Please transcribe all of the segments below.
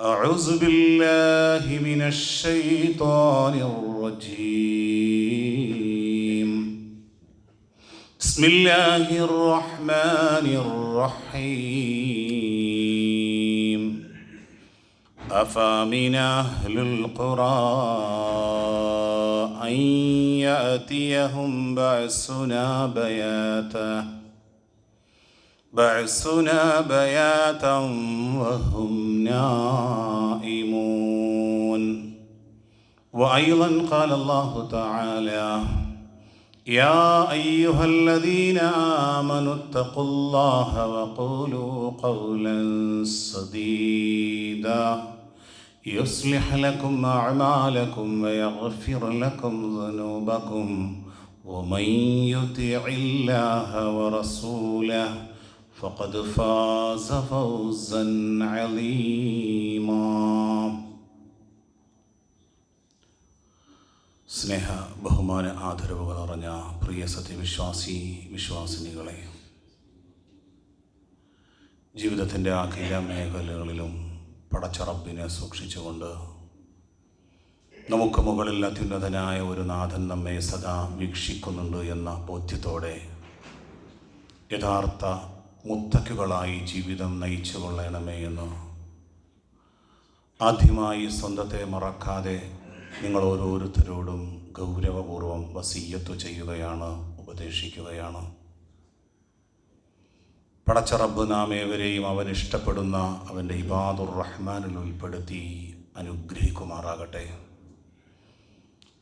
أعوذ بالله من الشيطان الرجيم. بسم الله الرحمن الرحيم. أفمن أهل القرى أن يأتيهم بأسنا بياتا بعثنا بياتا وهم نائمون. وأيضا قال الله تعالى يا أيها الذين آمنوا اتقوا الله وقولوا قولا سديدا. يصلح لكم أعمالكم ويغفر لكم ذنوبكم ومن يطع الله ورسوله فقد فاز فوزا عظيما സ്നേഹ ബഹുമാന ആദരവുകൾ നിറഞ്ഞ പ്രിയ സത്യവിശ്വാസി വിശ്വാസിനികളെ ജീവിതത്തിൻ്റെ അഖില മേഖലകളിലും പടച്ചറപ്പിനെ സൂക്ഷിച്ചുകൊണ്ട് നമുക്ക് മുകളിൽ അത്യുന്നതനായ ഒരു നാഥൻ നമ്മെ സദാ വീക്ഷിക്കുന്നുണ്ട് എന്ന ബോധ്യത്തോടെ യഥാർത്ഥ മുത്തക്കുകളായി ജീവിതം നയിച്ചു കൊള്ളണമേ എന്ന്. ആദ്യമായി സ്വന്തത്തെ മറക്കാതെ നിങ്ങൾ ഓരോരുത്തരോടും ഗൗരവപൂർവം വസീയത്ത് ചെയ്യുകയാണ് ഉപദേശിക്കുകയാണ്. പടച്ചറബ് നാം ഏവരെയും അവൻ ഇഷ്ടപ്പെടുന്ന അവന്റെ ഇബാദുർ റഹ്മാനിൽ ഉൾപ്പെടുത്തി അനുഗ്രഹിക്കുമാറാകട്ടെ.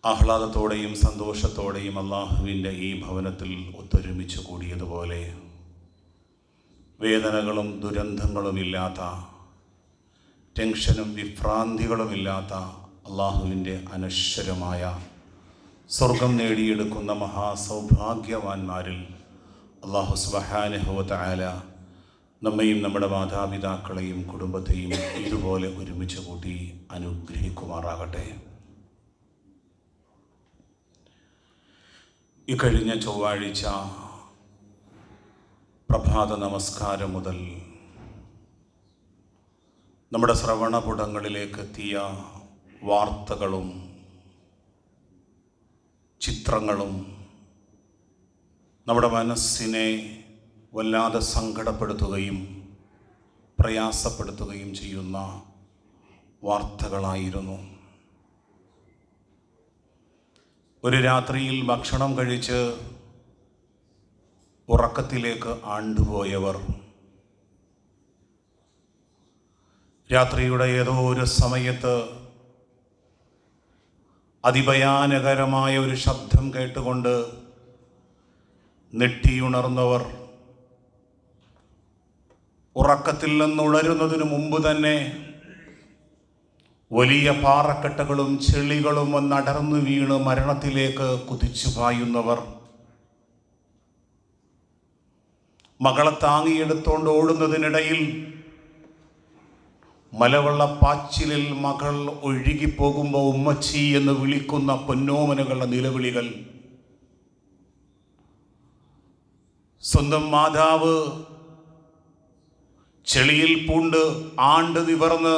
ആഹ്ലാദത്തോടെയും സന്തോഷത്തോടെയും അള്ളാഹുവിന്റെ ഈ ഭവനത്തിൽ ഒത്തൊരുമിച്ച് കൂടിയതുപോലെ വേദനകളും ദുരന്തങ്ങളുമില്ലാത്ത ടെൻഷനും വിഭ്രാന്തികളുമില്ലാത്ത അള്ളാഹുവിന്റെ അനശ്വരമായ സ്വർഗം നേടിയെടുക്കുന്ന മഹാസൗഭാഗ്യവാന്മാരിൽ അള്ളാഹു സുബഹാനുഭവത്തായ നമ്മയും നമ്മുടെ മാതാപിതാക്കളെയും കുടുംബത്തെയും ഇതുപോലെ ഒരുമിച്ച് കൂട്ടി അനുഗ്രഹിക്കുമാറാകട്ടെ. ഈ കഴിഞ്ഞ ചൊവ്വാഴ്ച പ്രഭാത നമസ്കാരം മുതൽ നമ്മുടെ ശ്രവണപുടങ്ങളിലേക്ക് എത്തിയ വാർത്തകളും ചിത്രങ്ങളും നമ്മുടെ മനസ്സിനെ വല്ലാതെ സങ്കടപ്പെടുത്തുകയും പ്രയാസപ്പെടുത്തുകയും ചെയ്യുന്ന വാർത്തകളായിരുന്നു. ഒരു രാത്രിയിൽ ഭക്ഷണം കഴിച്ച് ഉറക്കത്തിലേക്ക് ആണ്ടുപോയവർ. രാത്രിയുടെ ഏതോ ഒരു സമയത്ത് അതിഭയാനകരമായ ഒരു ശബ്ദം കേട്ടുകൊണ്ട് നെട്ടിയുണർന്നവർ ഉറക്കത്തിൽ നിന്നുണരുന്നതിനു മുമ്പ് തന്നെ വലിയ പാറക്കെട്ടുകളും ചെളികളും വന്നടർന്നു വീണ് മരണത്തിലേക്ക് കുതിച്ചു പായുന്നവർ മകളെ താങ്ങിയെടുത്തോണ്ട് ഓടുന്നതിനിടയിൽ മലവെള്ളപ്പാച്ചിലിൽ മകൾ ഒഴുകിപ്പോകുമ്പോൾ ഉമ്മച്ചി എന്ന് വിളിക്കുന്ന പൊന്നോമനകളുടെ നിലവിളികൾ. സ്വന്തം മാതാവ് ചെളിയിൽ പൂണ്ട് ആണ്ട് നിവർന്ന്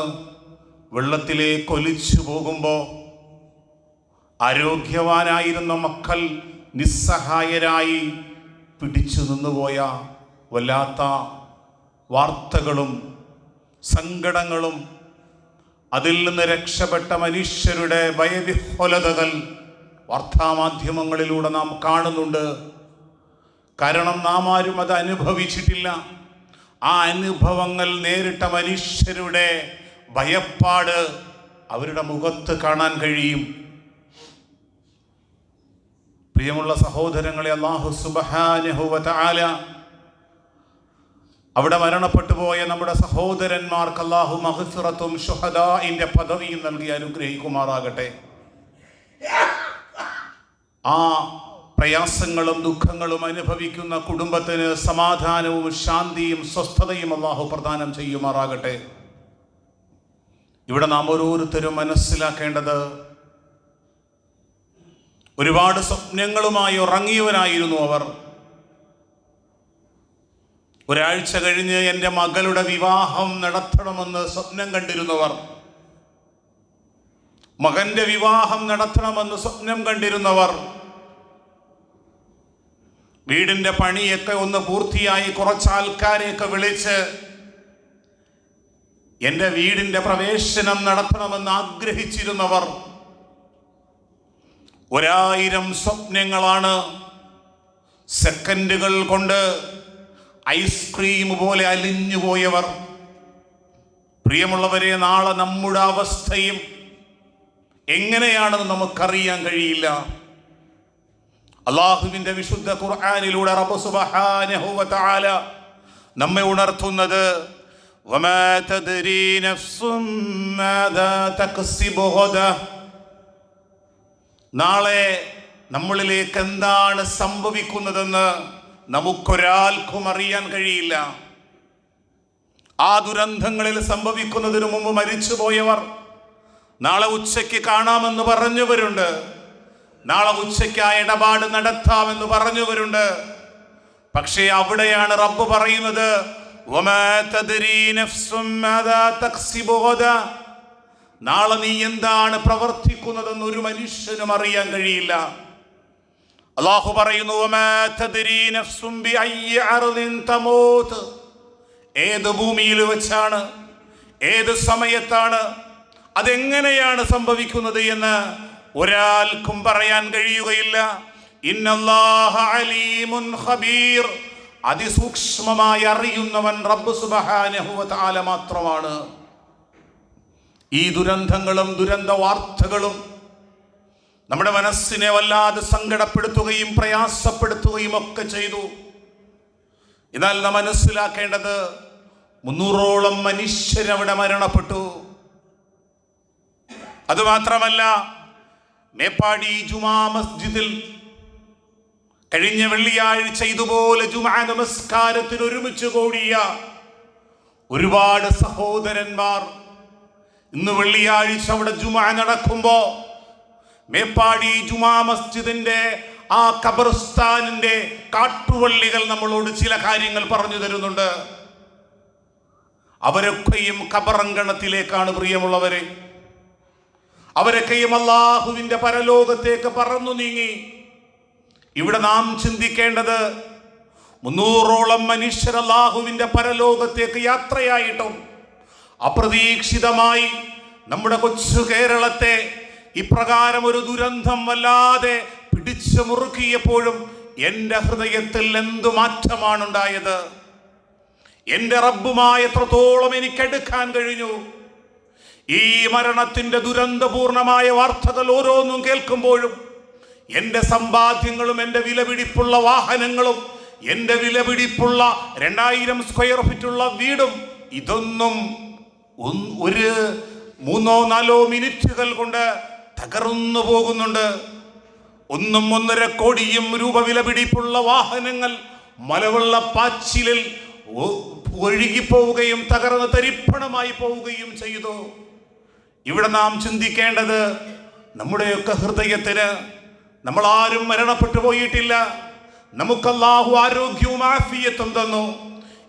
വെള്ളത്തിലേക്ക് ഒലിച്ചു പോകുമ്പോൾ ആരോഗ്യവാനായിരുന്ന മക്കൾ നിസ്സഹായരായി പിടിച്ചു നിന്നുപോയ വല്ലാത്ത വാർത്തകളും സങ്കടങ്ങളും അതിൽ നിന്ന് രക്ഷപ്പെട്ട മനുഷ്യരുടെ ഭയവിഹ്വലതകൾ വാർത്താമാധ്യമങ്ങളിലൂടെ നാം കാണുന്നുണ്ട്. കാരണം നാം ആരും അത് അനുഭവിച്ചിട്ടില്ല. ആ അനുഭവങ്ങൾ നേരിട്ട മനുഷ്യരുടെ ഭയപ്പാട് അവരുടെ മുഖത്ത് കാണാൻ കഴിയും. പ്രിയമുള്ള സഹോദരങ്ങളെ അള്ളാഹു സുബഹാനുഹുവല അവിടെ മരണപ്പെട്ടു പോയ നമ്മുടെ സഹോദരന്മാർക്ക് അള്ളാഹു മഹസുറത്തും ഷുഹദാഇന്റെ പദവിയും നൽകി അനുഗ്രഹിക്കുമാറാകട്ടെ. ആ പ്രയാസങ്ങളും ദുഃഖങ്ങളും അനുഭവിക്കുന്ന കുടുംബത്തിന് സമാധാനവും ശാന്തിയും സ്വസ്ഥതയും അള്ളാഹു പ്രദാനം ചെയ്യുമാറാകട്ടെ. ഇവിടെ നാം ഓരോരുത്തരും മനസ്സിലാക്കേണ്ടത് ഒരുപാട് സ്വപ്നങ്ങളുമായി ഉറങ്ങിയവരായിരുന്നു അവർ. ഒരാഴ്ച കഴിഞ്ഞ് എന്റെ മകളുടെ വിവാഹം നടത്തണമെന്ന് സ്വപ്നം കണ്ടിരുന്നവർ മകന്റെ വിവാഹം നടത്തണമെന്ന് സ്വപ്നം കണ്ടിരുന്നവർ വീടിന്റെ പണിയൊക്കെ ഒന്ന് പൂർത്തിയായി കുറച്ച് ആൾക്കാരെയൊക്കെ വിളിച്ച് എന്റെ വീടിന്റെ പ്രവേശനം നടത്തണമെന്ന് ആഗ്രഹിച്ചിരുന്നവർ ഒരായിരം സ്വപ്നങ്ങളാണ് സെക്കൻഡുകൾ കൊണ്ട് ഐസ്ക്രീം പോലെ അലിഞ്ഞുപോയവർ. പ്രിയമുള്ളവരെ നാളെ നമ്മുടെ അവസ്ഥയും എങ്ങനെയാണെന്ന് നമുക്കറിയാൻ കഴിയില്ല. അള്ളാഹുവിന്റെ വിശുദ്ധ ഖുർആാനിലൂടെ റബ്ബ് സുബ്ഹാനഹു വ തആല നമ്മെ ഉണർത്തുന്നത് വമാ നാളെ നമ്മളിലേക്ക് എന്താണ് സംഭവിക്കുന്നതെന്ന് നമുക്കൊരാൾക്കും അറിയാൻ കഴിയില്ല. ആ ദുരന്തങ്ങളിൽ സംഭവിക്കുന്നതിനു മുമ്പ് മരിച്ചുപോയവർ നാളെ ഉച്ചയ്ക്ക് കാണാമെന്ന് പറഞ്ഞവരുണ്ട്. നാളെ ഉച്ചയ്ക്ക് ആ ഇടപാട് നടത്താമെന്ന് പറഞ്ഞവരുണ്ട്. പക്ഷേ അവിടെയാണ് റബ്ബ് പറയുന്നത് "വമാ തദ്രീ നഫ്സും മാദാ തക്സിബു നാളെ നീ എന്താണ് പ്രവർത്തിക്കുന്നതെന്ന് ഒരു മനുഷ്യനും അറിയാൻ കഴിയില്ല. അള്ളാഹു പറയുന്നു. ഏത് ഭൂമിയിൽ വെച്ചാണ് ഏത് സമയത്താണ് അതെങ്ങനെയാണ് സംഭവിക്കുന്നത് എന്ന് ഒരാൾക്കും പറയാൻ കഴിയുകയില്ല. ഖബീർ. അതിസൂക്ഷ്മമായി അറിയുന്നവൻ റബ്ബ് സുബ്ഹാനഹു വ മാത്രമാണ്. ഈ ദുരന്തങ്ങളും ദുരന്ത വാർത്തകളും നമ്മുടെ മനസ്സിനെ വല്ലാതെ സങ്കടപ്പെടുത്തുകയും പ്രയാസപ്പെടുത്തുകയും ഒക്കെ ചെയ്തു. എന്നാൽ നാം മനസ്സിലാക്കേണ്ടത് മുന്നൂറോളം മനുഷ്യരവിടെ മരണപ്പെട്ടു. അതുമാത്രമല്ല മേപ്പാടി ജുമാ മസ്ജിദിൽ കഴിഞ്ഞ വെള്ളിയാഴ്ച ഇതുപോലെ ജുമാ നമസ്കാരത്തിന് ഒരുമിച്ച് കൂടിയ ഒരുപാട് സഹോദരന്മാർ ഇന്ന് വെള്ളിയാഴ്ച അവിടെ ജുമാ നടക്കുമ്പോ മേപ്പാടി ജുമാ മസ്ജിദിന്റെ ആ ഖബർസ്ഥാനിന്റെ കാട്ടുവള്ളികൾ നമ്മളോട് ചില കാര്യങ്ങൾ പറഞ്ഞു തരുന്നുണ്ട്. അവരൊക്കെയും ഖബറങ്കണത്തിലേക്കാണ് പ്രിയമുള്ളവരെ. അവരൊക്കെയും അള്ളാഹുവിന്റെ പരലോകത്തേക്ക് പറന്നു നീങ്ങി. ഇവിടെ നാം ചിന്തിക്കേണ്ടത് മുന്നൂറോളം മനുഷ്യർ അള്ളാഹുവിന്റെ പരലോകത്തേക്ക് യാത്രയായിട്ടും അപ്രതീക്ഷിതമായി നമ്മുടെ കൊച്ചു കേരളത്തെ ഇപ്രകാരം ഒരു ദുരന്തം വല്ലാതെ പിടിച്ചു മുറുക്കിയപ്പോഴും എന്റെ ഹൃദയത്തിൽ എന്തു മാറ്റമാണ് ഉണ്ടായത് എന്റെ റബ്ബുമായി എത്രത്തോളം എനിക്കെടുക്കാൻ കഴിഞ്ഞു? ഈ മരണത്തിന്റെ ദുരന്തപൂർണമായ വാർത്തകൾ ഓരോന്നും കേൾക്കുമ്പോഴും എന്റെ സമ്പാദ്യങ്ങളും എന്റെ വിലപിടിപ്പുള്ള വാഹനങ്ങളും എന്റെ വിലപിടിപ്പുള്ള രണ്ടായിരം സ്ക്വയർ ഫീറ്റുള്ള വീടും ഇതൊന്നും ഒരു മൂന്നോ നാലോ മിനിറ്റുകൾ കൊണ്ട് തകർന്നു പോകുന്നുണ്ട്. ഒന്നും ഒന്നര കോടിയും രൂപ വില പിടിപ്പുള്ള വാഹനങ്ങൾ മലവെള്ള പാച്ചിലിൽ ഒഴുകിപ്പോവുകയും തകർന്ന് തരിപ്പണമായി പോവുകയും ചെയ്തു. ഇവിടെ നാം ചിന്തിക്കേണ്ടത് നമ്മുടെയൊക്കെ ഹൃദയത്തിന് നമ്മൾ ആരും മരണപ്പെട്ടു പോയിട്ടില്ല. നമുക്കല്ലാഹു ആരോഗ്യവും ആഫിയത്തും തന്നു.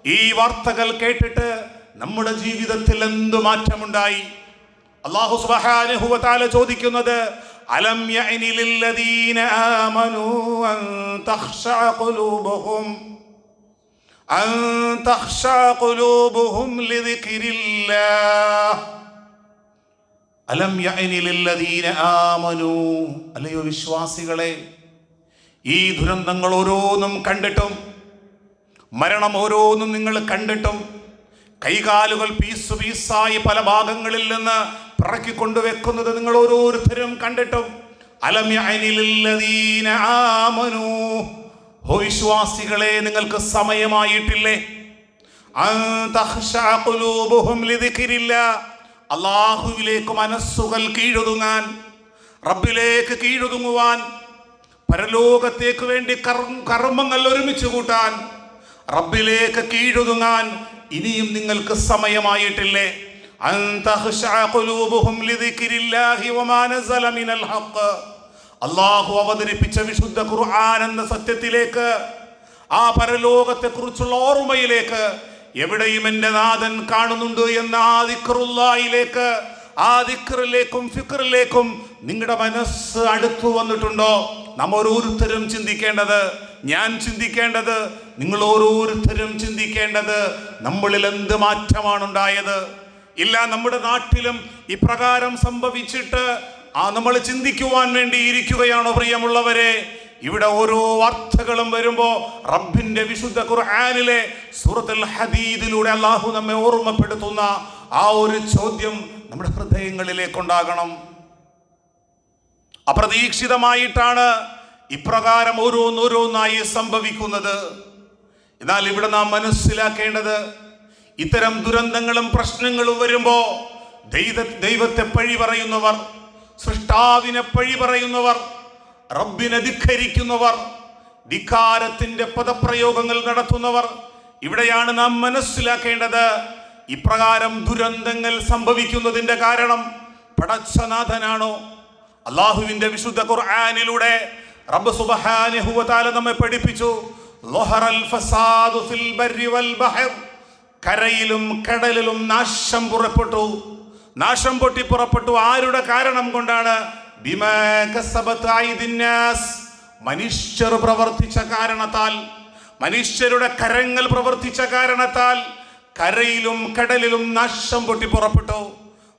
ഈ വാർത്തകൾ കേട്ടിട്ട് നമ്മുടെ ജീവിതത്തിൽ എന്തു മാറ്റമുണ്ടായി? അല്ലാഹു സുബ്ഹാനഹു വ തആല ചോദിക്കുന്നത് അലം യഅനിലില്ലദീന ആമനു അൻ തഖ്ശഅ ഖുലൂബുഹും അൻ തഖ്ശഅ ഖുലൂബുഹും ലിദിക്രില്ലാഹ്. അലം യഅനിലില്ലദീന ആമനൂ അല്ലയോ വിശ്വാസികളെ ഈ ദുരന്തങ്ങൾ ഓരോന്നും കണ്ടിട്ടും മരണം ഓരോന്നും നിങ്ങൾ കണ്ടിട്ടും കൈകാലുകൾ പീസ് പീസായി പല ഭാഗങ്ങളിൽ നിന്ന് പിറക്കിക്കൊണ്ട് വെക്കുന്നത് നിങ്ങൾ ഓരോരുത്തരും കണ്ടിട്ടും വിശ്വാസികളെ നിങ്ങൾക്ക് സമയമായിട്ടില്ലേ. അള്ളാഹുവിലേക്ക് മനസ്സുകൾ കീഴൊതുങ്ങാൻ റബ്ബിലേക്ക് കീഴൊതുങ്ങുവാൻ പരലോകത്തേക്ക് വേണ്ടി കർ- കർമ്മങ്ങൾ ഒരുമിച്ച് കൂട്ടാൻ റബ്ബിലേക്ക് കീഴൊതുങ്ങാൻ ഇനിയും നിങ്ങൾക്ക് സമയമായിട്ടില്ലേ? അള്ളാഹു അവതരിപ്പിച്ച വിശുദ്ധ ഖുർആൻ എന്ന സത്യത്തിലേക്ക് ആ പരലോകത്തെ കുറിച്ചുള്ള ഓർമ്മയിലേക്ക് എവിടെയും എന്റെ നാഥൻ കാണുന്നുണ്ട് എന്ന ആ ദിക്റുല്ലായിലേക്ക് ആ ദിക്റിലേക്കും ഫിക്റിലേക്കും നിങ്ങളുടെ മനസ്സ് അടുത്തു വന്നിട്ടുണ്ടോ? നാം ഓരോരുത്തരും ചിന്തിക്കേണ്ടത് ഞാൻ ചിന്തിക്കേണ്ടത് നിങ്ങൾ ഓരോരുത്തരും ചിന്തിക്കേണ്ടത് നമ്മളിൽ എന്ത് മാറ്റമാണ് ഉണ്ടായത് ഇല്ല നമ്മുടെ നാട്ടിലും ഇപ്രകാരം സംഭവിച്ചിട്ട് ആ നമ്മൾ ചിന്തിക്കുവാൻ വേണ്ടി ഇരിക്കുകയാണോ പ്രിയമുള്ളവരെ? ഇവിടെ ഓരോ വാർത്തകളും വരുമ്പോൾ റബ്ബിന്റെ വിശുദ്ധ ഖുർആാനിലെ സൂറത്തുൽ ഹദീദിലൂടെ അള്ളാഹു നമ്മെ ഓർമ്മപ്പെടുത്തുന്ന ആ ഒരു ചോദ്യം നമ്മുടെ ഹൃദയങ്ങളിലേക്കുണ്ടാകണം. അപ്രതീക്ഷിതമായിട്ടാണ് ഇപ്രകാരം ഓരോന്നോരോന്നായി സംഭവിക്കുന്നത്. എന്നാൽ ഇവിടെ നാം മനസ്സിലാക്കേണ്ടത് ഇത്തരം ദുരന്തങ്ങളും പ്രശ്നങ്ങളും വരുമ്പോൾ ദൈവ ദൈവത്തെ പഴി പറയുന്നവർ സൃഷ്ടാവിനെ പഴി പറയുന്നവർ റബ്ബിനെ ധിഖരിക്കുന്നവർ ധിക്കാരത്തിന്റെ പദപ്രയോഗങ്ങൾ നടത്തുന്നവർ ഇവിടെയാണ് നാം മനസ്സിലാക്കേണ്ടത്. ഇപ്രകാരം ദുരന്തങ്ങൾ സംഭവിക്കുന്നതിന്റെ കാരണം പടച്ചനാഥനാണോ? അള്ളാഹുവിന്റെ വിശുദ്ധ ഖുർആാനിലൂടെ റബ്ബ് സുബ്ഹാനഹു വ തആല നമ്മെ പഠിപ്പിച്ചു. ഫസാദു ഫിൽ ബർരി വൽ ബഹർ. കരയിലും കടലിലും നാശം പുറപ്പെട്ടു. നാശം പൊട്ടി പുറപ്പെട്ടു ആരുടെ കാരണം കൊണ്ടാണ്? മനുഷ്യർ പ്രവർത്തിച്ച കാരണത്താൽ മനുഷ്യരുടെ കരങ്ങൾ പ്രവർത്തിച്ച കാരണത്താൽ കരയിലും കടലിലും നാശം പൊട്ടി പുറപ്പെട്ടു.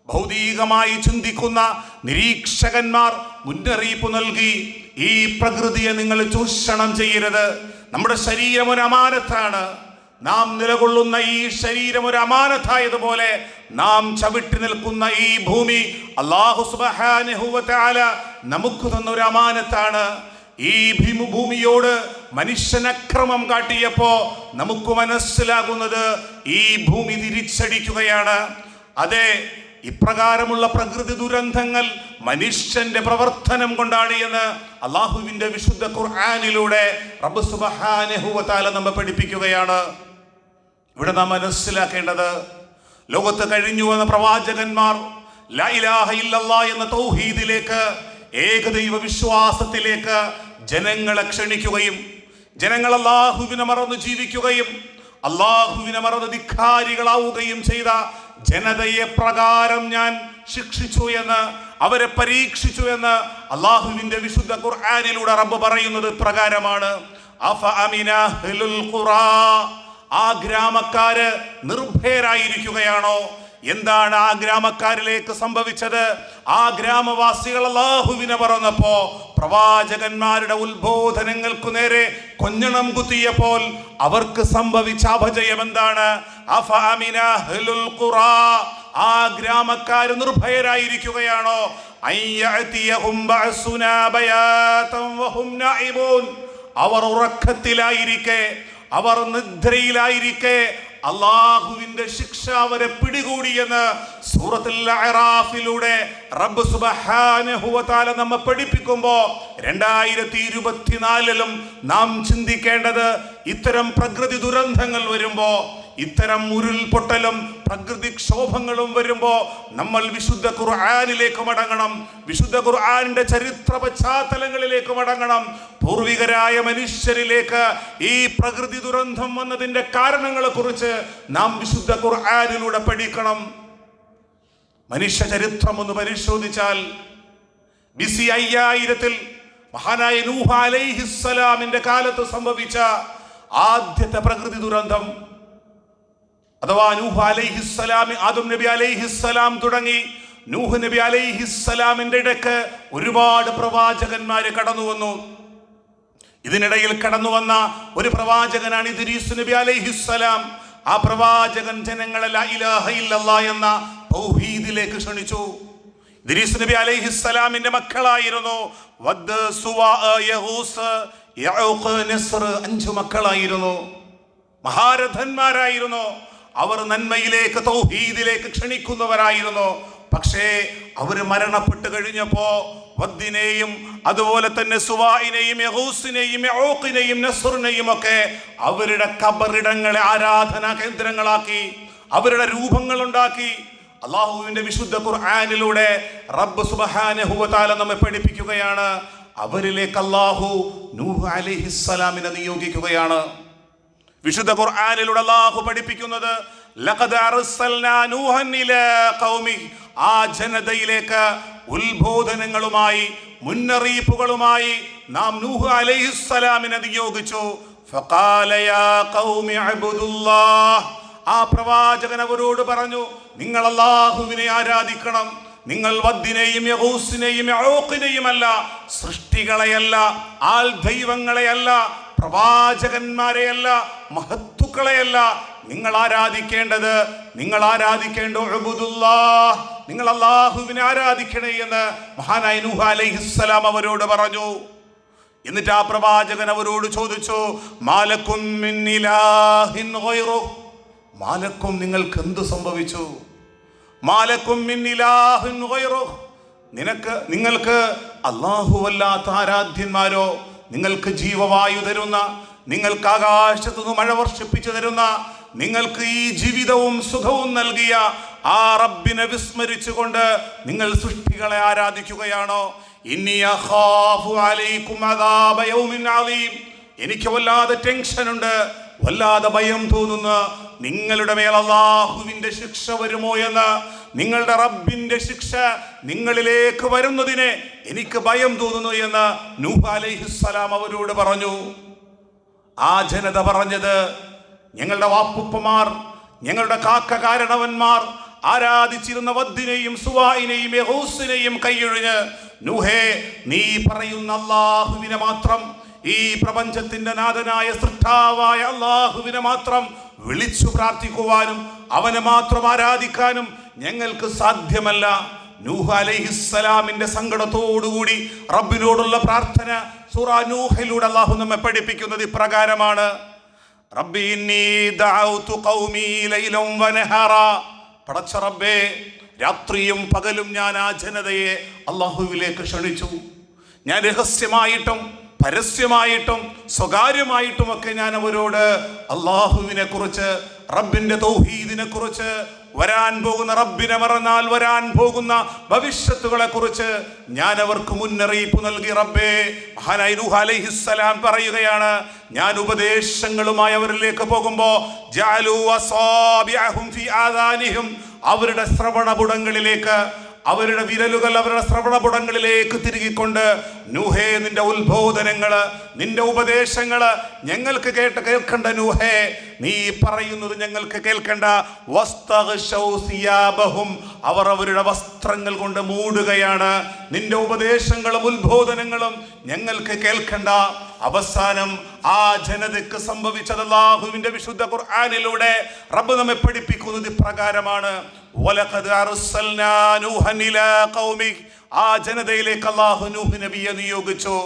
ഭൗതികമായി ചിന്തിക്കുന്ന നിരീക്ഷകന്മാർ മുന്നറിയിപ്പ് നൽകി ഈ പ്രകൃതിയെ നിങ്ങൾ ചൂഷണം ചെയ്യരുത്. നമ്മുടെ ശരീരം ഒരു അമാനത്താണ്. നാം നിലകൊള്ളുന്ന ഈ ശരീരം ഒരു അമാനത്തായതുപോലെ നാം ചവിട്ടി നിൽക്കുന്ന ഈ ഭൂമി അള്ളാഹു തആല നമുക്ക് തന്ന ഒരു അമാനത്താണ്. ഈ ഭീമു ഭൂമിയോട് മനുഷ്യൻ അക്രമം കാട്ടിയപ്പോ നമുക്ക് മനസ്സിലാകുന്നത് ഈ ഭൂമി തിരിച്ചടിക്കുകയാണ്. അതെ ഇപ്രകാരമുള്ള പ്രകൃതി ദുരന്തങ്ങൾ മനുഷ്യന്റെ പ്രവർത്തനം കൊണ്ടാണ് എന്ന് അള്ളാഹുവിന്റെ വിശുദ്ധ ഖുർആാനിലൂടെ റബ്ബ് സുബ്ഹാനഹു വ തആല നമ്മെ പഠിപ്പിക്കുകയാണ്. ഇവിടെ നാം മനസ്സിലാക്കേണ്ടത് ലോകത്ത് കഴിഞ്ഞു വന്ന പ്രവാചകന്മാർ എന്ന തൗഹീദിലേക്ക് ഏകദൈവ വിശ്വാസത്തിലേക്ക് ജനങ്ങളെ ക്ഷണിക്കുകയും ജനങ്ങൾ അള്ളാഹുവിനെ മറന്ന് ജീവിക്കുകയും അള്ളാഹുവിനെ മറന്ന് ധിക്കാരികളാവുകയും ചെയ്ത ജനതയെ പ്രകാരം ഞാൻ ശിക്ഷിച്ചു എന്ന് അവരെ പരീക്ഷിച്ചു എന്ന് അള്ളാഹുവിന്റെ വിശുദ്ധ ഖുർആാനിലൂടെ റബ്ബ് പറയുന്നത് പ്രകാരമാണ്. അഫ അമിന ആ ഗ്രാമക്കാര് നിർഭയരായിരിക്കുകയാണോ എന്താണ് ആ ഗ്രാമക്കാരിലേക്ക് സംഭവിച്ചത് ആ ഗ്രാമവാസികൾ അള്ളാഹുവിനെ പറഞ്ഞപ്പോ പ്രവാചകന്മാരുടെ ഉത്ബോധനങ്ങൾക്കു നേരെ കൊഞ്ഞണം കുത്തിയപ്പോൾ അവർക്ക് സംഭവിച്ച അപജയം എന്താണ്. ആ ഗ്രാമക്കാർ നിർഭയരായിരിക്കുകയാണോ. അവർ ഉറക്കത്തിലായിരിക്കെ അവർ നിദ്രയിലായിരിക്കെ അള്ളാഹുവിന്റെ ശിക്ഷ അവരെ പിടികൂടിയെന്ന് സൂറത്തുൽ അറാഫിലൂടെ റബ്ബ് സുബ്ഹാനഹു വ തആല നമ്മെ പഠിപ്പിക്കുമ്പോ രണ്ടായിരത്തി ഇരുപത്തിനാലിലും നാം ചിന്തിക്കേണ്ടത് ഇത്തരം പ്രകൃതി ദുരന്തങ്ങൾ വരുമ്പോ ഇത്തരം ഉരുൾപൊട്ടലും പ്രകൃതിക്ഷോഭങ്ങളും വരുമ്പോൾ നമ്മൾ വിശുദ്ധ ഖുർആാനിലേക്ക് മടങ്ങണം. വിശുദ്ധ ഖുർആനിന്റെ ചരിത്ര പശ്ചാത്തലങ്ങളിലേക്ക് മടങ്ങണം. പൂർവികരായ മനുഷ്യരിലേക്ക് ഈ പ്രകൃതി ദുരന്തം വന്നതിന്റെ കാരണങ്ങളെ കുറിച്ച് നാം വിശുദ്ധ ഖുർആാനിലൂടെ പഠിക്കണം. മനുഷ്യ ചരിത്രം ഒന്ന് പരിശോധിച്ചാൽ ബിസി അയ്യായിരത്തിൽ മഹാനായ നൂഹ അലൈഹിസ്സലാമിന്റെ കാലത്ത് സംഭവിച്ച ആദ്യത്തെ പ്രകൃതി ദുരന്തം അഥവാ നൂഹ് അലൈഹിസ്സലാം ആദം നബി അലൈഹിസ്സലാം തുടങ്ങി. നൂഹ് നബി അലൈഹിസ്സലാമിന്റെ ഇടയ്ക്ക് ഒരുപാട് പ്രവാചകന്മാർ കടന്നു വന്നു. ഇതിനിടയിൽ കടന്നു വന്ന ഒരു പ്രവാചകനാണ് ഇദ്രീസ് നബി അലൈഹിസ്സലാം ആ പ്രവാചകൻ ജനങ്ങളെ എന്ന തൗഹീദിലേക്ക് ക്ഷണിച്ചു. ഇദ്രീസ് നബി അലൈഹിസ്സലാമിന്റെ മക്കളായിരുന്നു. അഞ്ചു മക്കളായിരുന്നു. മഹാരഥന്മാരായിരുന്നു. അവർ നന്മയിലേക്ക് തൗഹീദിലേക്ക് ക്ഷണിക്കുന്നവരായിരുന്നു. പക്ഷേ അവർ മരണപ്പെട്ടു കഴിഞ്ഞപ്പോ വദ്ദിനെയും അതുപോലെ തന്നെ സുവായിനെയും യഹൂസിനെയും യഊഖിനെയും നസ്റിനെയും ഒക്കെ അവരുടെ കബറിടങ്ങളെ ആരാധനാ കേന്ദ്രങ്ങളാക്കി അവരുടെ രൂപങ്ങൾ ഉണ്ടാക്കി അള്ളാഹുവിന്റെ വിശുദ്ധ ഖുർആനിലൂടെ റബ്ബ് സുബ്ഹാനഹു വ തആല നമ്മെ പഠിപ്പിക്കുകയാണ്. അവരിലേക്ക് അള്ളാഹു നൂഹ് അലൈഹിസ്സലാമിനെ നിയോഗിക്കുകയാണ്. വിശുദ്ധ ഖുർആാനിലൂടെ അള്ളാഹു പഠിപ്പിക്കുന്നത് ആ ജനതയിലേക്ക് ഉത്ബോധനങ്ങളുമായി മുന്നറിയിപ്പുകളുമായി നാം നൂഹ് അലൈഹിസ്സലാമിനെ നിയോഗിച്ചു. ആ പ്രവാചകൻ അവരോട് പറഞ്ഞു നിങ്ങൾ അള്ളാഹുവിനെ ആരാധിക്കണം. നിങ്ങൾ വദ്ദിനെയും യഹൂസിനെയും അല്ല സൃഷ്ടികളെയല്ല ആൽ ദൈവങ്ങളെയല്ല പ്രവാചകന്മാരെയല്ല മഹത്തുക്കളെയല്ല നിങ്ങൾ ആരാധിക്കേണ്ടത്? നിങ്ങൾ ആരാധിക്കേണ്ട ഒഴുബുദുല്ലാ നിങ്ങൾ അള്ളാഹുവിനെ ആരാധിക്കണേ എന്ന് മഹാനായ നൂഹ അലൈഹിസ്സലാം അവരോട് പറഞ്ഞു. എന്നിട്ട് ആ പ്രവാചകൻ അവരോട് ചോദിച്ചു മാലക്കും. മാലക്കും നിങ്ങൾക്ക് എന്ത് സംഭവിച്ചു? മാലക്കും. നിനക്ക് നിങ്ങൾക്ക് അല്ലാഹുവല്ലാത്ത ആരാധ്യന്മാരോ? നിങ്ങൾക്ക് ജീവവായു തരുന്ന നിങ്ങൾക്ക് ആകാശത്തു നിന്ന് മഴ വർഷിപ്പിച്ചു തരുന്ന നിങ്ങൾക്ക് ഈ ജീവിതവും സുഖവും നൽകിയ ആ റബ്ബിനെ വിസ്മരിച്ചുകൊണ്ട് നിങ്ങൾ സൃഷ്ടികളെ ആരാധിക്കുകയാണോ? എനിക്ക് വല്ലാതെ ടെൻഷനുണ്ട് വല്ലാതെ ഭയം തോന്നുന്നു. നിങ്ങളുടെ മേൽ അള്ളാഹുവിന്റെ ശിക്ഷ വരുമോ എന്ന്? നിങ്ങളുടെ റബ്ബിന്റെ ശിക്ഷ നിങ്ങളിലേക്ക് വരുന്നതിനെ എനിക്ക് ഭയം തോന്നുന്നു എന്ന് നൂഹ് അലൈഹിസ്സലാം അവരോട് പറഞ്ഞു. ആ ജനത പറഞ്ഞത് ഞങ്ങളുടെ വാപ്പുപ്പമാർ ഞങ്ങളുടെ കാക്ക കാരണവന്മാർ ആരാധിച്ചിരുന്ന വദ്ദിനെയും സുവായിനെയും യഹൂസിനെയും കൈയൊഴിഞ്ഞ് നൂഹേ നീ പറയുന്ന അള്ളാഹുവിനെ മാത്രം ഈ പ്രപഞ്ചത്തിന്റെ നാഥനായ സൃഷ്ടാവായ അള്ളാഹുവിനെ മാത്രം വിളിച്ചു പ്രാർത്ഥിക്കുവാനും അവനെ മാത്രം ആരാധിക്കാനും ഞങ്ങൾക്ക് സാധ്യമല്ല. നൂഹ് അലൈഹിസ്സലാമിന്റെ സങ്കടത്തോടുകൂടി റബ്ബിനോടുള്ള പ്രാർത്ഥന സൂറ നൂഹിലൂടെ അള്ളാഹു നമ്മെ പഠിപ്പിക്കുന്നത് ഇപ്രകാരമാണ്. പടച്ച റബ്ബേ രാത്രിയും പകലും ഞാൻ ആ ജനതയെ അള്ളാഹുവിലേക്ക് ക്ഷണിച്ചു. ഞാൻ രഹസ്യമായിട്ടും പരസ്യമായിട്ടും സ്വകാര്യമായിട്ടും ഒക്കെ ഞാൻ അവരോട് അള്ളാഹുവിനെ കുറിച്ച് റബ്ബിന്റെ തൗഹീദിനെ കുറിച്ച് വരാൻ പോകുന്ന റബ്ബിനെ മറന്നാൽ വരാൻ പോകുന്ന ഭവിഷ്യത്തുകളെ കുറിച്ച് ഞാൻ അവർക്ക് മുന്നറിയിപ്പ് നൽകി റബ്ബേ മഹാനായി നൂഹ് അലൈഹിസ്സലാം പറയുകയാണ് ഞാൻ ഉപദേശങ്ങളുമായി അവരിലേക്ക് പോകുമ്പോ അവരുടെ ആദാനിഹിം അവരുടെ വിരലുകൾ അവരുടെ ശ്രവണപുടങ്ങളിലേക്ക് തിരുകിക്കൊണ്ട് നൂഹേ നിന്റെ ഉത്ബോധനങ്ങൾ നിന്റെ ഉപദേശങ്ങൾ ഞങ്ങൾക്ക് കേട്ട് കേൾക്കണ്ട നൂഹേ നീ പറയുന്നത് ഞങ്ങൾക്ക് കേൾക്കണ്ട സിയാബഹും. അവർ അവരുടെ വസ്ത്രങ്ങൾ കൊണ്ട് മൂടുകയാണ് നിന്റെ ഉപദേശങ്ങളും ഉത്ബോധനങ്ങളും ഞങ്ങൾക്ക് കേൾക്കണ്ട അവസാനം ആ ജനതയ്ക്ക് സംഭവിച്ചത് അല്ലാഹുവിന്റെ വിശുദ്ധ ഖുർആാനിലൂടെ റബ്ബ് നമ്മെ പഠിപ്പിക്കുന്നത് ഇപ്രകാരമാണ്. ആ ജനതയിലേക്ക് അല്ലാഹു നൂഹ് നബിയെ നിയോഗിച്ചു.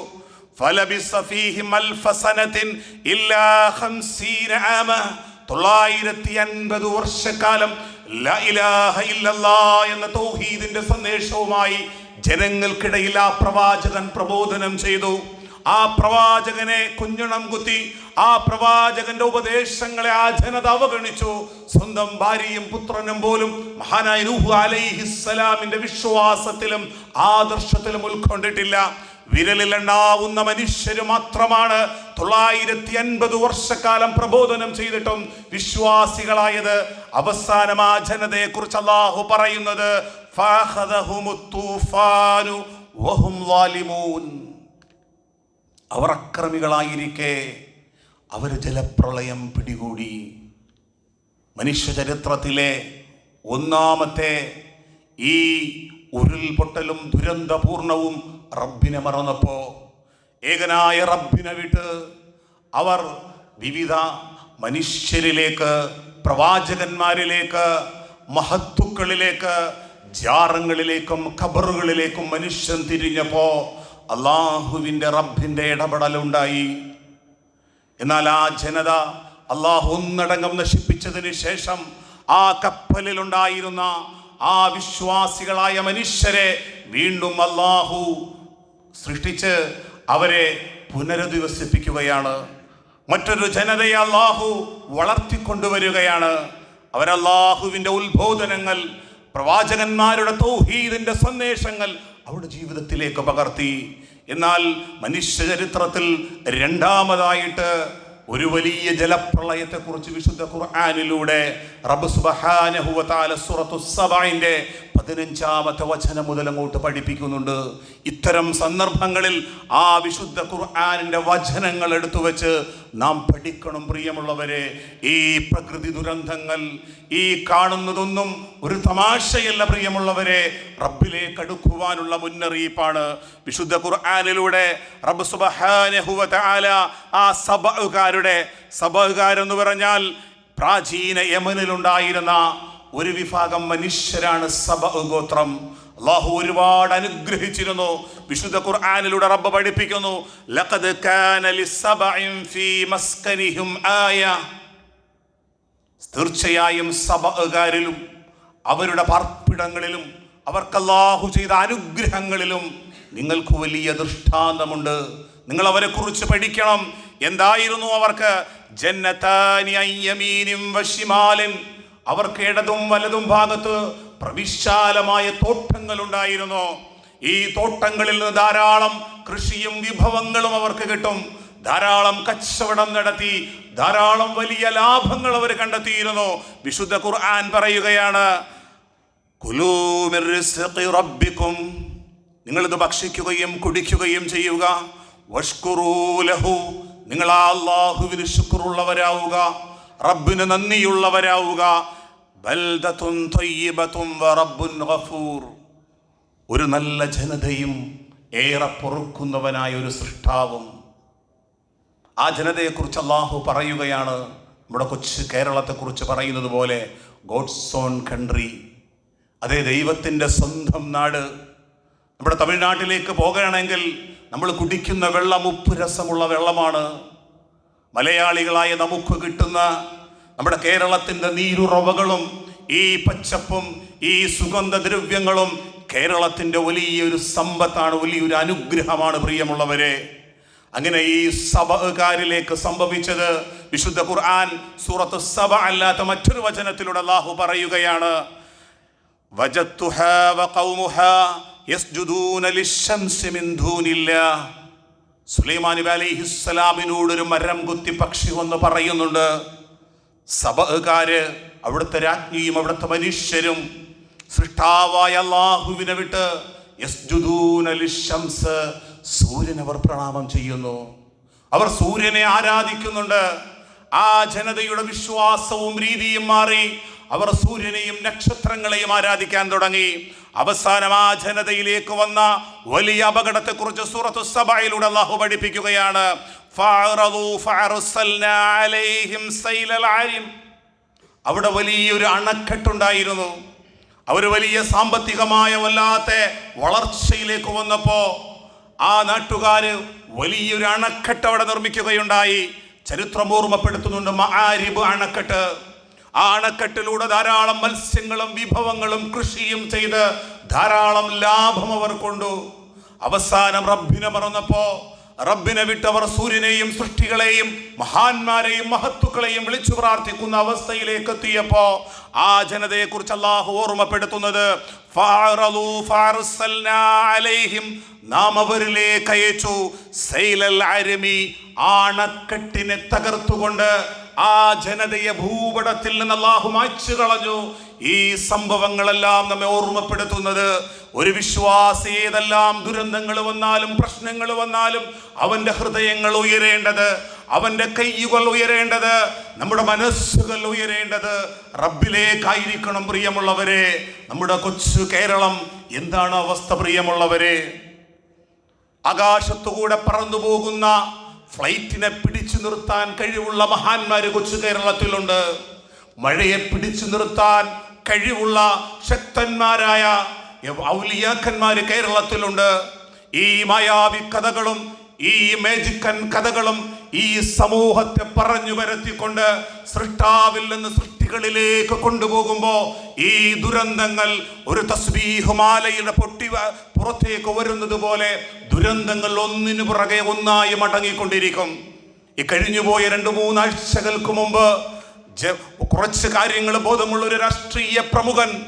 തൊള്ളായിരത്തി അൻപത് വർഷക്കാലം എന്ന തൗഹീദിന്റെ സന്ദേശവുമായി ജനങ്ങൾക്കിടയിൽ ആ പ്രവാചകൻ പ്രബോധനം ചെയ്തു. ആ പ്രവാചകനെ കുഞ്ഞണം കുത്തി ആ പ്രവാചകന്റെ ഉപദേശങ്ങളെ ആ ജനത അവഗണിച്ചു. സ്വന്തം ഭാര്യയും പുത്രനും പോലും മഹാനായ നൂഹ് അലൈഹിസ്സലാമിന്റെ വിശ്വാസത്തിലും ആദർശത്തിലും ഉൾക്കൊണ്ടിട്ടില്ല. വിരലിലെണ്ണാവുന്ന മനുഷ്യര് മാത്രമാണ് തൊള്ളായിരത്തി അൻപത് വർഷക്കാലം പ്രബോധനം ചെയ്തിട്ടും വിശ്വാസികളായത്. അവസാനം ആ ജനതയെ കുറിച്ച് അള്ളാഹു പറയുന്നത് അവർ അക്രമികളായിരിക്കെ. അവർ ജലപ്രളയം പിടികൂടി. മനുഷ്യചരിത്രത്തിലെ ഒന്നാമത്തെ ഈ ഉരുൾപൊട്ടലും ദുരന്തപൂർണവും റബ്ബിനെ മറന്നപ്പോ ഏകനായ റബ്ബിനെ വിട്ട് അവർ വിവിധ മനുഷ്യരിലേക്ക് പ്രവാചകന്മാരിലേക്ക് മഹത്തുക്കളിലേക്ക് ജാറങ്ങളിലേക്കും ഖബറുകളിലേക്കും മനുഷ്യൻ തിരിഞ്ഞപ്പോ അള്ളാഹുവിന്റെ റബ്ബിന്റെ ഇടപെടലുണ്ടായി. എന്നാൽ ആ ജനത അള്ളാഹു ഒന്നടങ്കം നശിപ്പിച്ചതിന് ശേഷം ആ കപ്പലിലുണ്ടായിരുന്ന ആ വിശ്വാസികളായ മനുഷ്യരെ വീണ്ടും അള്ളാഹു സൃഷ്ടിച്ച് അവരെ പുനരധിവസിപ്പിക്കുകയാണ്. മറ്റൊരു ജനതയെ അള്ളാഹു വളർത്തിക്കൊണ്ടുവരികയാണ്. അവരല്ലാഹുവിന്റെ ഉത്ബോധനങ്ങൾ പ്രവാചകന്മാരുടെ തൗഹീദിന്റെ സന്ദേശങ്ങൾ അവരുടെ ജീവിതത്തിലേക്ക് പകർത്തി. എന്നാൽ മനുഷ്യ ചരിത്രത്തിൽ രണ്ടാമതായിട്ട് ഒരു വലിയ ജലപ്രളയത്തെക്കുറിച്ച് വിശുദ്ധ ഖുർആാനിലൂടെ റബ്ബ് സുബ്ഹാനഹു വ തആല സൂറത്തു സബഇന്റെ പതിനഞ്ചാമത്തെ വചനം മുതൽ അങ്ങോട്ട് പഠിപ്പിക്കുന്നുണ്ട്. ഇത്തരം സന്ദർഭങ്ങളിൽ ആ വിശുദ്ധ ഖുർആാനിന്റെ വചനങ്ങൾ എടുത്തു വെച്ച് നാം പഠിക്കണം പ്രിയമുള്ളവരെ. ഈ പ്രകൃതി ദുരന്തങ്ങൾ ഈ കാണുന്നതൊന്നും ഒരു തമാശയല്ല പ്രിയമുള്ളവരെ. റബ്ബിലേക്ക് അടുക്കുവാനുള്ള മുന്നറിയിപ്പാണ്. വിശുദ്ധ ഖുർആാനിലൂടെ റബ്ബ് സുബ്ഹാനഹു വ തആല ആ സബഹുകാരുടെ സബഹുകാരെന്ന് പറഞ്ഞാൽ പ്രാചീന യമനിലുണ്ടായിരുന്ന ഒരു വിഭാഗം മനുഷ്യരാണ് സബ ഗോത്രം. അള്ളാഹു ഒരുപാട് അനുഗ്രഹിച്ചിരുന്നു. വിശുദ്ധ ഖുർആാനിലൂടെ റബ്ബ് പഠിപ്പിക്കുന്നു. ലഖദ് കാന ഫീ മസ്കനിഹിം ആയ. തീർച്ചയായും സഭകാരിലും അവരുടെ പാർപ്പിടങ്ങളിലും അവർക്കല്ലാഹു ചെയ്ത അനുഗ്രഹങ്ങളിലും നിങ്ങൾക്ക് വലിയ ദൃഷ്ടാന്തമുണ്ട്. നിങ്ങൾ അവരെ കുറിച്ച് പഠിക്കണം. എന്തായിരുന്നു അവർക്ക്? അവർക്ക് ഇടതും വലതും ഭാഗത്ത് പ്രവിശാലമായ തോട്ടങ്ങൾ ഉണ്ടായിരുന്നു ഈ തോട്ടങ്ങളിൽ നിന്ന് ധാരാളം കൃഷിയും വിഭവങ്ങളും അവർക്ക് കിട്ടും. ധാരാളം കച്ചവടം നടത്തി ധാരാളം വലിയ ലാഭങ്ങൾ അവർ കണ്ടെത്തിയിരുന്നു. വിശുദ്ധ ഖുർആൻ പറയുകയാണ് റബ്ബിക്കും നിങ്ങളിത് ഭക്ഷിക്കുകയും കുടിക്കുകയും ചെയ്യുക. വഷ്കുറൂലഹു നിങ്ങൾ ആ അള്ളാഹുവിന് ശുക്രുള്ളവരാവുക റബ്ബിന് നന്ദിയുള്ളവരാവുക. ഒരു നല്ല ജനതയും ഏറെ പൊറുക്കുന്നവനായ ഒരു സൃഷ്ടാവും. ആ ജനതയെക്കുറിച്ച് അള്ളാഹു പറയുകയാണ്. നമ്മുടെ കൊച്ചു കേരളത്തെക്കുറിച്ച് പറയുന്നത് പോലെ ഗോഡ്സ് ഓൺ കൺട്രി അതേ ദൈവത്തിന്റെ സ്വന്തം നാട്. നമ്മുടെ തമിഴ്നാട്ടിലേക്ക് പോകുകയാണെങ്കിൽ നമ്മൾ കുടിക്കുന്ന വെള്ളം ഉപ്പ് രസമുള്ള വെള്ളമാണ്. മലയാളികളായ നമുക്ക് കിട്ടുന്ന നമ്മുടെ കേരളത്തിന്റെ നീരുറവകളും ഈ പച്ചപ്പും ഈ സുഗന്ധദ്രവ്യങ്ങളും കേരളത്തിന്റെ വലിയൊരു സമ്പത്താണ് വലിയൊരു അനുഗ്രഹമാണ് പ്രിയമുള്ളവരെ. അങ്ങനെ ഈ സബകാരിലേക്ക് സംഭവിച്ചത് വിശുദ്ധ ഖുർആൻ സൂറത്ത് സബ അല്ലാത്ത മറ്റൊരു വചനത്തിലൂടെ അള്ളാഹു പറയുകയാണ് സുലൈമാൻ ഒരു മരം കുത്തി പക്ഷി വന്ന് പറയുന്നുണ്ട് സബകാര് അവിടുത്തെ രാജ്ഞിയും അവിടുത്തെ മനുഷ്യരും സൃഷ്ടാവായ അള്ളാഹുവിനെ വിട്ട് യസ്ജുദൂന ലിശ്ശംസ് സൂര്യൻ അവർ പ്രണാമം ചെയ്യുന്നു. അവർ സൂര്യനെ ആരാധിക്കുന്നുണ്ട്. ആ ജനതയുടെ വിശ്വാസവും രീതിയും മാറി അവർ സൂര്യനെയും നക്ഷത്രങ്ങളെയും ആരാധിക്കാൻ തുടങ്ങി. അവസാനം ആ ജനതയിലേക്ക് വന്ന വലിയ അപകടത്തെക്കുറിച്ച് സൂറത്തു സഭയിലൂടെ അള്ളാഹു പഠിപ്പിക്കുകയാണ്. അവിടെ വലിയൊരു അണക്കെട്ടുണ്ടായിരുന്നു. അവർ വലിയ സാമ്പത്തികമായ വല്ലാത്ത വളർച്ചയിലേക്ക് വന്നപ്പോ ആ നാട്ടുകാര് വലിയൊരു അണക്കെട്ട് അവിടെ നിർമ്മിക്കുകയുണ്ടായി. ചരിത്രം ഓർമ്മപ്പെടുത്തുന്നുണ്ട് മഹാരിബ് അണക്കെട്ട്. ആ അണക്കെട്ടിലൂടെ ധാരാളം മത്സ്യങ്ങളും വിഭവങ്ങളും കൃഷിയും ചെയ്ത് ധാരാളം ലാഭം അവർ കൊണ്ടു. അവസാനം റബ്ബിനെ മറന്നപ്പോ റബ്ബിനെ വിട്ടവർ സൂര്യനെയും സൃഷ്ടികളെയും മഹാന്മാരെയും മഹത്തുക്കളെയും വിളിച്ചു പ്രാർത്ഥിക്കുന്ന അവസ്ഥയിലേക്ക് എത്തിയപ്പോ ആ ജനതയെ കുറിച്ച് അള്ളാഹു ഓർമ്മപ്പെടുത്തുന്നത് നാം അവരിലേക്ക് അയച്ചു സൈലൽ അരമി ആണക്കെട്ടിനെ തകർത്തുകൊണ്ട് ആ ജനതയെ ഭൂപടത്തിൽ നിന്ന് അള്ളാഹു മായ്ച്ചു കളഞ്ഞു ഈ സംഭവങ്ങളെല്ലാം നമ്മെ ഓർമ്മപ്പെടുത്തുന്നത് ഒരു വിശ്വാസി ഏതെല്ലാം ദുരന്തങ്ങൾ വന്നാലും പ്രശ്നങ്ങൾ വന്നാലും അവന്റെ ഹൃദയങ്ങൾ ഉയരേണ്ടത് അവന്റെ കൈകൾ ഉയരേണ്ടത് നമ്മുടെ മനസ്സുകൾ ഉയരേണ്ടത് റബ്ബിലേക്കായിരിക്കണം പ്രിയമുള്ളവരെ. നമ്മുടെ കൊച്ചു കേരളം എന്താണ് അവസ്ഥ പ്രിയമുള്ളവരെ? ആകാശത്തുകൂടെ പറന്നു പോകുന്ന ഫ്ലൈറ്റിനെ പിടിച്ചു നിർത്താൻ കഴിവുള്ള മഹാന്മാര് കൊച്ചു കേരളത്തിലുണ്ട്. മഴയെ പിടിച്ചു നിർത്താൻ കഴിവുള്ള ശക്തന്മാരായ ഔലിയാക്കന്മാർ കേരളത്തിലുണ്ട്. ഈ മായാവി കഥകളും ഈ മേജിക്കൻ കഥകളും ഈ സമൂഹത്തെ പറഞ്ഞു വരുത്തിക്കൊണ്ട് സൃഷ്ടാവിൽ നിന്ന് സൃഷ്ടികളിലേക്ക് കൊണ്ടുപോകുമ്പോൾ ഈ ദുരന്തങ്ങൾ ഒരു തസ്ബീഹുമാലയുടെ പൊട്ടി പുറത്തേക്ക് വരുന്നത് പോലെ ദുരന്തങ്ങൾ ഒന്നിനു പുറകെ ഒന്നായി മടങ്ങിക്കൊണ്ടിരിക്കും. ഈ കഴിഞ്ഞുപോയ രണ്ട് മൂന്നാഴ്ചകൾക്ക് മുമ്പ് കുറച്ച് കാര്യങ്ങൾ ബോധമുള്ള ഒരു രാഷ്ട്രീയ പ്രമുഖൻ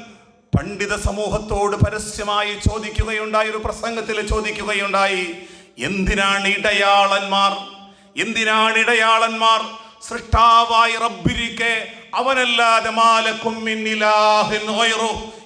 പണ്ഡിത സമൂഹത്തോട് പരസ്യമായി ചോദിക്കുകയുണ്ടായി ഒരു പ്രസംഗത്തിൽ ചോദിക്കുകയുണ്ടായി എന്തിനാണ് ഇടയാളന്മാർ എന്തിനാണ് ഇടയാളന്മാർ? സൃഷ്ടാവായി റബ്ബിരിക്കെ അവനല്ലാതെ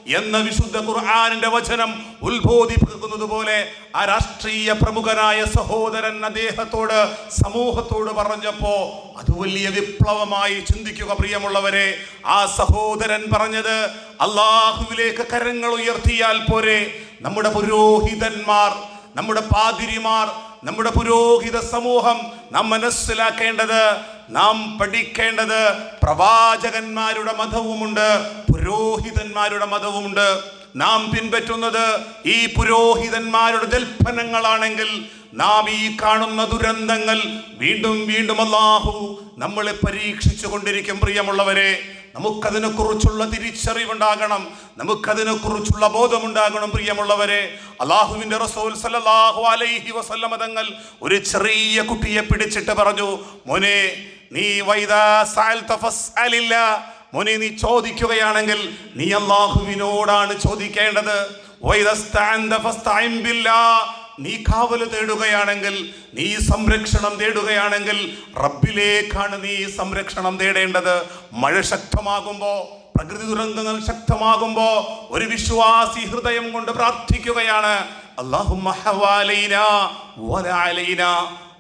എന്ന വിശുദ്ധ ഖുർആാനിന്റെ വചനം ഉത്ബോധിപ്പിക്കുന്നത് പോലെ ആ രാഷ്ട്രീയ പ്രമുഖനായ സഹോദരൻ അദ്ദേഹത്തോട് സമൂഹത്തോട് പറഞ്ഞപ്പോ അത് വലിയ വിപ്ലവമായി ചിന്തിക്കുക പ്രിയമുള്ളവരെ. ആ സഹോദരൻ പറഞ്ഞത് അള്ളാഹുവിലേക്ക് കരങ്ങൾ ഉയർത്തിയാൽ പോരെ നമ്മുടെ പുരോഹിതന്മാർ നമ്മുടെ പാതിരിമാർ നമ്മുടെ പുരോഹിത സമൂഹം നാം മനസ്സിലാക്കേണ്ടത് നാം പഠിക്കേണ്ടത് പ്രവാചകന്മാരുടെ മതവുമുണ്ട് പുരോഹിതന്മാരുടെ മതവുമുണ്ട്. നാം പിൻപറ്റുന്നത് ഈ പുരോഹിതന്മാരുടെ ജൽപ്പനങ്ങളാണെങ്കിൽ നാം ഈ കാണുന്ന ദുരന്തങ്ങൾ വീണ്ടും വീണ്ടും അല്ലാഹു നമ്മളെ പരീക്ഷിച്ചു കൊണ്ടിരിക്കും പ്രിയമുള്ളവരെ. നമുക്കതിനെ കുറിച്ചുള്ള തിരിച്ചറിവുണ്ടാകണം. നമുക്കതിനെ കുറിച്ചുള്ള ബോധമുണ്ടാകണം പ്രിയമുള്ളവരെ. അള്ളാഹുവിന്റെ റസൂൽ സല്ലല്ലാഹു അലൈഹി വസല്ലമ തങ്ങൾ ഒരു ചെറിയ കുട്ടിയെ പിടിച്ചിട്ട് പറഞ്ഞു മോനെ നീ വൈദാ മോനെ നീ ചോദിക്കുകയാണെങ്കിൽ നീ അള്ളാഹുവിനോടാണ് ചോദിക്കേണ്ടത്. നീ കാവൽ തേടുകയാണെങ്കിൽ നീ സംരക്ഷണം തേടുകയാണെങ്കിൽ റബ്ബിലേക്കാണ് നീ സംരക്ഷണം തേടേണ്ടത്. മഴ ശക്തമാകുമ്പോ പ്രകൃതി ദുരന്തങ്ങൾ ശക്തമാകുമ്പോൾ ഒരു വിശ്വാസി ഹൃദയം കൊണ്ട് പ്രാർത്ഥിക്കുകയാണ്. അള്ളാഹു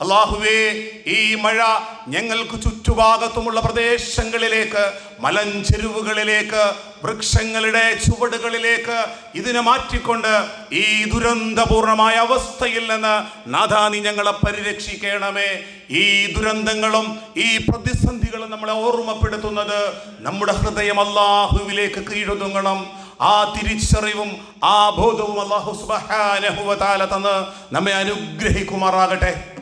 അള്ളാഹുവേ ഈ മഴ ഞങ്ങൾക്ക് ചുറ്റുഭാഗത്തുമുള്ള പ്രദേശങ്ങളിലേക്ക് മലഞ്ചെരുവുകളിലേക്ക് വൃക്ഷങ്ങളുടെ ചുവടുകളിലേക്ക് ഇതിനെ മാറ്റിക്കൊണ്ട് ഈ ദുരന്തപൂർണമായ അവസ്ഥയിൽ നിന്ന് നാഥാ നീ ഞങ്ങളെ പരിരക്ഷിക്കണമേ. ഈ ദുരന്തങ്ങളും ഈ പ്രതിസന്ധികളും നമ്മളെ ഓർമ്മപ്പെടുത്തുന്നത് നമ്മുടെ ഹൃദയം അള്ളാഹുവിലേക്ക് കീഴൊതുങ്ങണം. ആ തിരിച്ചറിവും ആ ബോധവും അള്ളാഹു സുബാനഹുവ താല തന്ന് നമ്മെ അനുഗ്രഹിക്കുമാറാകട്ടെ.